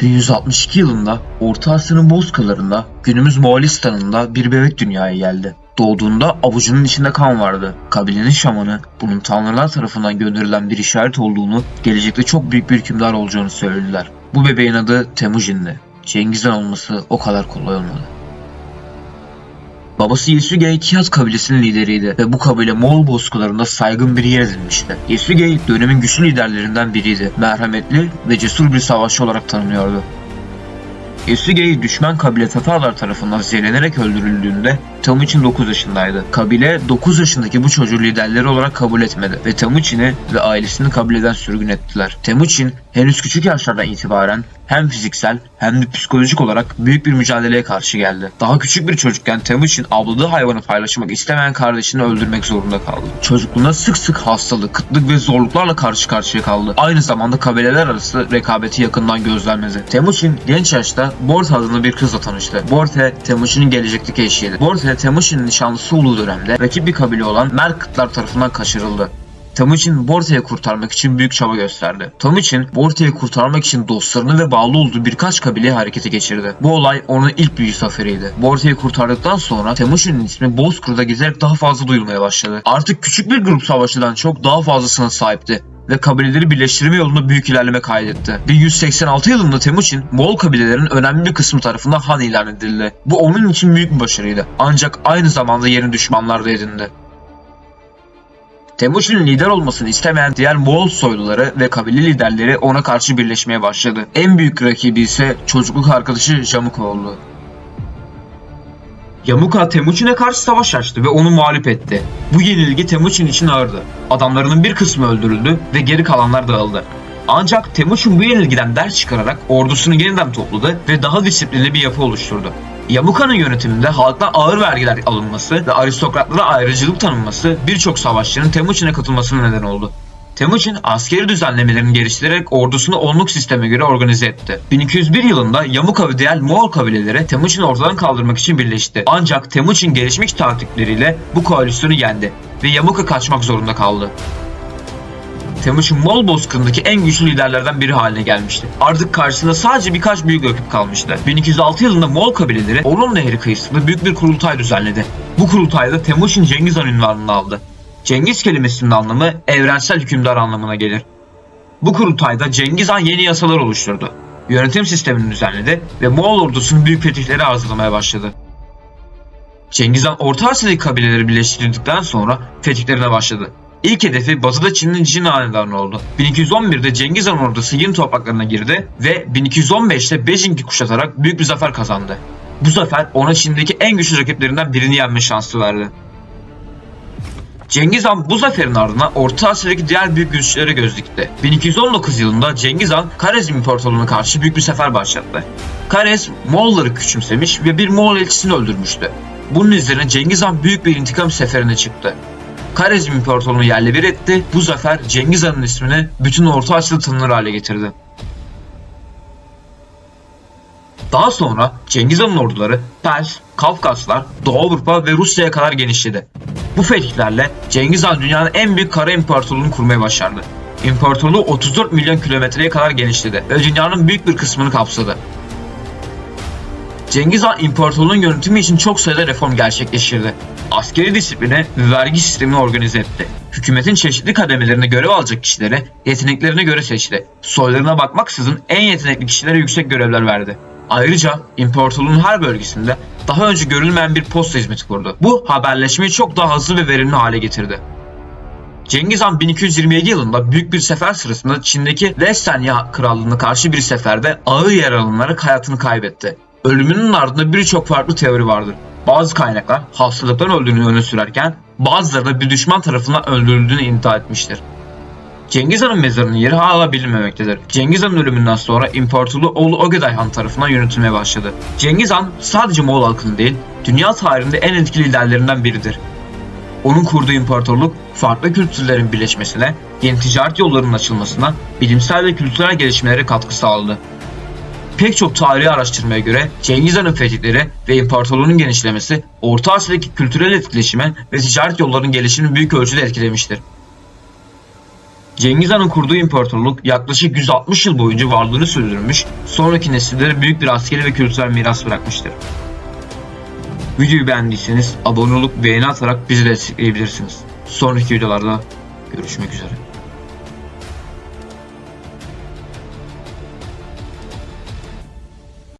1162 yılında Orta Asya'nın Bozkırlarında günümüz Moğolistan'ında bir bebek dünyaya geldi. Doğduğunda avucunun içinde kan vardı. Kabilenin şamanı bunun tanrılar tarafından gönderilen bir işaret olduğunu, gelecekte çok büyük bir hükümdar olacağını söylediler. Bu bebeğin adı Temujin'di. Cengiz Han olması o kadar kolay olmadı. Babası Yesugei Kiyat kabilesinin lideriydi ve bu kabile Moğol bozkırlarında saygın bir yer edinmişti. Yesugei dönemin güçlü liderlerinden biriydi. Merhametli ve cesur bir savaşçı olarak tanınıyordu. Yesugei düşman kabile Tatarlar tarafından zehirlenerek öldürüldüğünde Temujin 9 yaşındaydı. Kabile 9 yaşındaki bu çocuğu liderleri olarak kabul etmedi ve Temujin'i ve ailesini kabileden sürgün ettiler. Temujin henüz küçük yaşlardan itibaren hem fiziksel hem de psikolojik olarak büyük bir mücadeleye karşı geldi. Daha küçük bir çocukken Temujin avladığı hayvanı paylaşmak istemeyen kardeşini öldürmek zorunda kaldı. Çocukluğunda sık sık hastalık, kıtlık ve zorluklarla karşı karşıya kaldı. Aynı zamanda kabileler arası rekabeti yakından gözlemledi. Temujin genç yaşta Borte adında bir kızla tanıştı. Borte, Temujin'in gelecekteki eşiydi. Borte, Temujin'in nişanlısı olduğu dönemde rakip bir kabile olan Merkıtlar tarafından kaçırıldı. Temujin Borte'yi kurtarmak için büyük çaba gösterdi. Temujin Borte'yi kurtarmak için dostlarını ve bağlı olduğu birkaç kabileyi harekete geçirdi. Bu olay onun ilk büyük zaferiydi. Borte'yi kurtardıktan sonra Temujin'in ismi Bozkır'da giderek daha fazla duyulmaya başladı. Artık küçük bir grup savaşçıdan çok daha fazlasına sahipti ve kabileleri birleştirme yolunda büyük ilerleme kaydetti. 1186 yılında Temujin, Moğol kabilelerinin önemli bir kısmı tarafından Han ilan edildi. Bu onun için büyük bir başarıydı. Ancak aynı zamanda yeni düşmanlar da edindi. Temujin'in lider olmasını istemeyen diğer Moğol soyluları ve kabile liderleri ona karşı birleşmeye başladı. En büyük rakibi ise çocukluk arkadaşı Jamuka oldu. Yamuka Temujin'e karşı savaş açtı ve onu mağlup etti. Bu yenilgi Temujin için ağırdı. Adamlarının bir kısmı öldürüldü ve geri kalanlar dağıldı. Ancak Temujin bu yenilgiden ders çıkararak ordusunu yeniden topladı ve daha disiplinli bir yapı oluşturdu. Yamuka'nın yönetiminde halktan ağır vergiler alınması ve aristokratlara ayrıcalık tanınması birçok savaşçının Temujin'e katılmasına neden oldu. Temujin askeri düzenlemelerini geliştirerek ordusunu onluk sisteme göre organize etti. 1201 yılında Yamuka ve diğer Moğol kabileleri Temujin'i ortadan kaldırmak için birleşti. Ancak Temujin gelişmiş taktikleriyle bu koalisyonu yendi ve Yamuka kaçmak zorunda kaldı. Temujin Moğol bozkırındaki en güçlü liderlerden biri haline gelmişti. Artık karşısında sadece birkaç büyük rakip kalmıştı. 1206 yılında Moğol kabileleri Orlon Nehri kıyısında büyük bir kurultay düzenledi. Bu kurultayda Temujin Cengiz Han ünvanını aldı. Cengiz kelimesinin anlamı evrensel hükümdar anlamına gelir. Bu kurultayda Cengiz Han yeni yasalar oluşturdu. Yönetim sistemini düzenledi ve Moğol ordusunun büyük fetihleri hazırlamaya başladı. Cengiz Han Orta Asya'daki kabileleri birleştirdikten sonra fetihlerine başladı. İlk hedefi batıda Çin'in Jin hanedanı oldu. 1211'de Cengiz Han ordusu Yin topraklarına girdi ve 1215'te Beijing'i kuşatarak büyük bir zafer kazandı. Bu zafer ona Çin'deki en güçlü rakiplerinden birini yenme şansı verdi. Cengiz Han bu zaferin ardından Orta Asya'daki diğer büyük güçlere göz dikti. 1219 yılında Cengiz Han Karezm İmparatorluğu'na karşı büyük bir sefer başlattı. Karezm Moğolları küçümsemiş ve bir Moğol elçisini öldürmüştü. Bunun üzerine Cengiz Han büyük bir intikam seferine çıktı. Karezm İmparatorluğu'nu yerle bir etti. Bu zafer Cengiz Han'ın ismini bütün Orta Asya'da tanınır hale getirdi. Daha sonra Cengiz Han'ın orduları Pers, Kafkaslar, Doğu Avrupa ve Rusya'ya kadar genişledi. Bu fetihlerle Cengiz Han dünyanın en büyük kara imparatorluğunu kurmayı başardı. İmparatorluğu 34 milyon kilometreye kadar genişledi ve dünyanın büyük bir kısmını kapsadı. Cengiz Han imparatorluğun yönetimi için çok sayıda reform gerçekleştirdi. Askeri disiplini ve vergi sistemini organize etti. Hükümetin çeşitli kademelerine görev alacak kişileri yeteneklerine göre seçti. Soylarına bakmaksızın en yetenekli kişilere yüksek görevler verdi. Ayrıca imparatorluğun her bölgesinde daha önce görülmeyen bir posta hizmeti kurdu. Bu haberleşmeyi çok daha hızlı ve verimli hale getirdi. Cengiz Han 1227 yılında büyük bir sefer sırasında Çin'deki Lestanya Krallığı'na karşı bir seferde ağır yaralanarak hayatını kaybetti. Ölümünün ardında birçok farklı teori vardır. Bazı kaynaklar hastalıktan öldüğünü öne sürerken bazıları da bir düşman tarafından öldürüldüğünü iddia etmiştir. Cengiz Han'ın mezarının yeri hala bilinmemektedir. Cengiz Han'ın ölümünden sonra imparatorluğu oğlu Ogeday Han tarafından yönetilmeye başladı. Cengiz Han sadece Moğol halkının değil, dünya tarihinde en etkili liderlerinden biridir. Onun kurduğu imparatorluk farklı kültürlerin birleşmesine, yeni ticaret yollarının açılmasına, bilimsel ve kültürel gelişmelere katkı sağladı. Pek çok tarihi araştırmaya göre Cengiz Han'ın fetihleri ve imparatorluğunun genişlemesi Orta Asya'daki kültürel etkileşime ve ticaret yollarının gelişimini büyük ölçüde etkilemiştir. Cengiz Han'ın kurduğu imparatorluk yaklaşık 160 yıl boyunca varlığını sürdürmüş, sonraki nesillere büyük bir askeri ve kültürel miras bırakmıştır. Videoyu beğendiyseniz abone olup beğeni atarak bizi destekleyebilirsiniz. Sonraki videolarda görüşmek üzere.